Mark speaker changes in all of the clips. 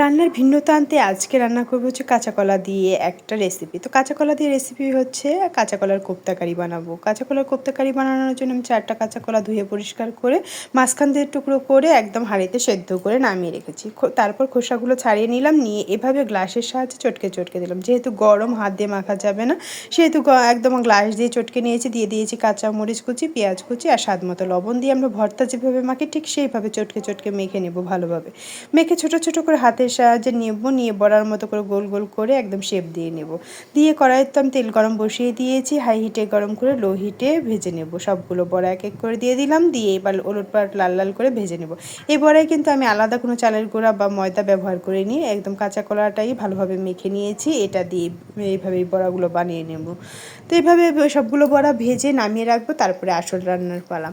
Speaker 1: রান্নার ভিন্নতা আনতে আজকে রান্না করব হচ্ছে কাঁচা কলা দিয়ে একটা রেসিপি তো কাঁচা কলা দিয়ে রেসিপি হচ্ছে কাঁচা কলার কোপ্তা কারি বানাবো। কাঁচা কলার কোপ্তা কারি বানানোর জন্য আমি চারটা কাঁচা কলা ধুয়ে পরিষ্কার করে মাঝখান দিয়ে টুকরো করে একদম হাঁড়িতে সেদ্ধ করে নামিয়ে রেখেছি। তারপর খোসাগুলো ছাড়িয়ে নিলাম, নিয়ে এভাবে গ্লাসের সাহায্যে চটকে চটকে দিলাম। যেহেতু গরম, হাত দিয়ে মাখা যাবে না, সেহেতু একদম গ্লাস দিয়ে চটকে নিয়েছি, দিয়ে দিয়েছি কাঁচা মরিচ কুচি, পেঁয়াজ কুচি আর স্বাদ মতো লবণ দিয়ে আমরা ভর্তা যেভাবে মাখি ঠিক সেইভাবে চটকে চটকে মেখে নেব ভালোভাবে। মেখে ছোট ছোট করে হাতের সাহায্যে নেব, নিয়ে বড়ার মতো করে গোল গোল করে একদম শেপ দিয়ে নেব। দিয়ে কড়াইতে তো আমি তেল গরম বসিয়ে দিয়েছি হাই হিটে গরম করে লো হিটে ভেজে নেব। সবগুলো বড়া এক এক করে দিয়ে দিলাম, দিয়ে এবার ওলট পালট লাল লাল করে ভেজে নেব। এই বড়ায় কিন্তু আমি আলাদা কোনো চালের গুঁড়া বা ময়দা ব্যবহার করে নিয়ে একদম কাঁচা কলাটাই ভালোভাবে মেখে নিয়েছি, এটা দিয়ে এইভাবে এই বড়াগুলো বানিয়ে নেব। তো এইভাবে সবগুলো বড়া ভেজে নামিয়ে রাখব, তারপরে আসল রান্নার পালা।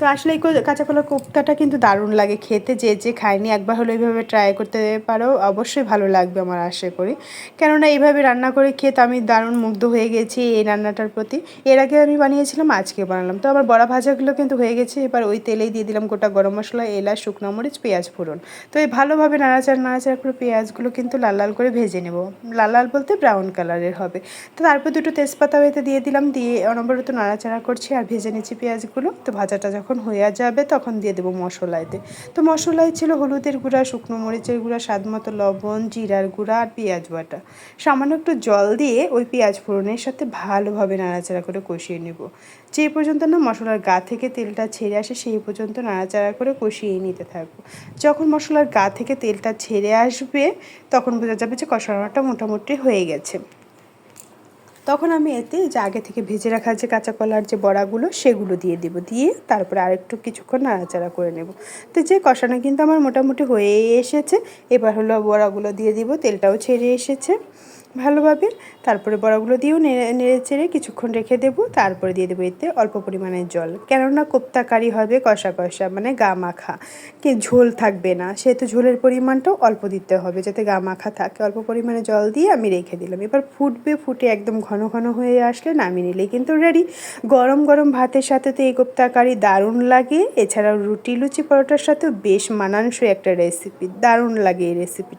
Speaker 1: তো আসলে এই কাঁচা কলার কোপ্তাটা কিন্তু দারুণ লাগে খেতে। যে যে খায়নি, একবার হলো এইভাবে ট্রাই করতে পারো। অবশ্যই ভালো লাগবে আমার আশা করি। কেননা এইভাবে রান্না করে খেয়ে তো আমি দারুণ মুগ্ধ হয়ে গেছি এই রান্নাটার প্রতি। এর আগে আমি বানিয়েছিলাম, আজকে বানালাম। তো আমার বড়া ভাজাগুলো কিন্তু হয়ে গেছে। এবার ওই তেলেই দিয়ে দিলাম গোটা গরম মশলা, এলাচ, শুকনো মরিচ, পেঁয়াজ ফোড়ন। তো এই ভালোভাবে নাড়াচাড়া নাড়াচাড়া করে পেঁয়াজগুলো কিন্তু লাল লাল করে ভেজে নেব। লাল লাল বলতে ব্রাউন কালারের হবে। তো তারপর দুটো তেজপাতা হইতে দিয়ে দিলাম। দিয়ে অনবরত নাড়াচাড়া করছি আর ভেজে নিচ্ছি পেঁয়াজগুলো। তো ভাজাটা যখন হয়ে যাবে তখন দিয়ে দেবো মশলাইতে। তো মশলায় ছিল হলুদের গুঁড়া, শুকনো মরিচের গুঁড়া স্বাদ মতো লবণ, জিরার গুঁড়া আর পেঁয়াজ বাটা। সামান্য একটু জল দিয়ে ওই পেঁয়াজ ফোড়নের সাথে ভালোভাবে নাড়াচাড়া করে কষিয়ে নেব। যে পর্যন্ত না মশলার গা থেকে তেলটা ছেড়ে আসে সেই পর্যন্ত নাড়াচাড়া করে কষিয়ে নিতে থাকব। যখন মশলার গা থেকে তেলটা ছেড়ে আসবে তখন বোঝা যাবে যে কষানোটা মোটামুটি হয়ে গেছে। তখন আমি এতে যে আগে থেকে ভেজে রাখা যে কাঁচা কলার যে বড়াগুলো সেগুলো দিয়ে দেব। দিয়ে তারপরে আরেকটু কিছুক্ষণ নাড়াচাড়া করে নেব। তো যে কষানো কিন্তু আমার মোটামুটি হয়ে এসেছে। এবার হলো বড়াগুলো দিয়ে দিব, তেলটাও ছেড়ে এসেছে। ভালোভাবে তারপরে বড়াগুলো দিয়েও নেড়ে নেড়ে চেড়ে কিছুক্ষণ রেখে দেবো। তারপরে দিয়ে দেবো এতে অল্প পরিমাণে জল। কেননা কোপ্তা কারি হবে কষা কষা মানে গা মাখা। কি, ঝোল থাকবে না। সেহেতু ঝোলের পরিমাণটাও অল্প দিতে হবে, যাতে গা মাখা থাকে। অল্প পরিমাণে জল দিয়ে আমি রেখে দিলাম। এবার ফুটবে ফুটে একদম ঘন ঘন হয়ে আসলে নামিয়ে নিলেই কিন্তু রেডি গরম গরম ভাতের সাথে তো এই কোপ্তা কারি দারুণ লাগে। এছাড়াও রুটি, লুচি, পরোটার সাথেও বেশ মানানসই একটা রেসিপি দারুণ লাগে এই রেসিপিটা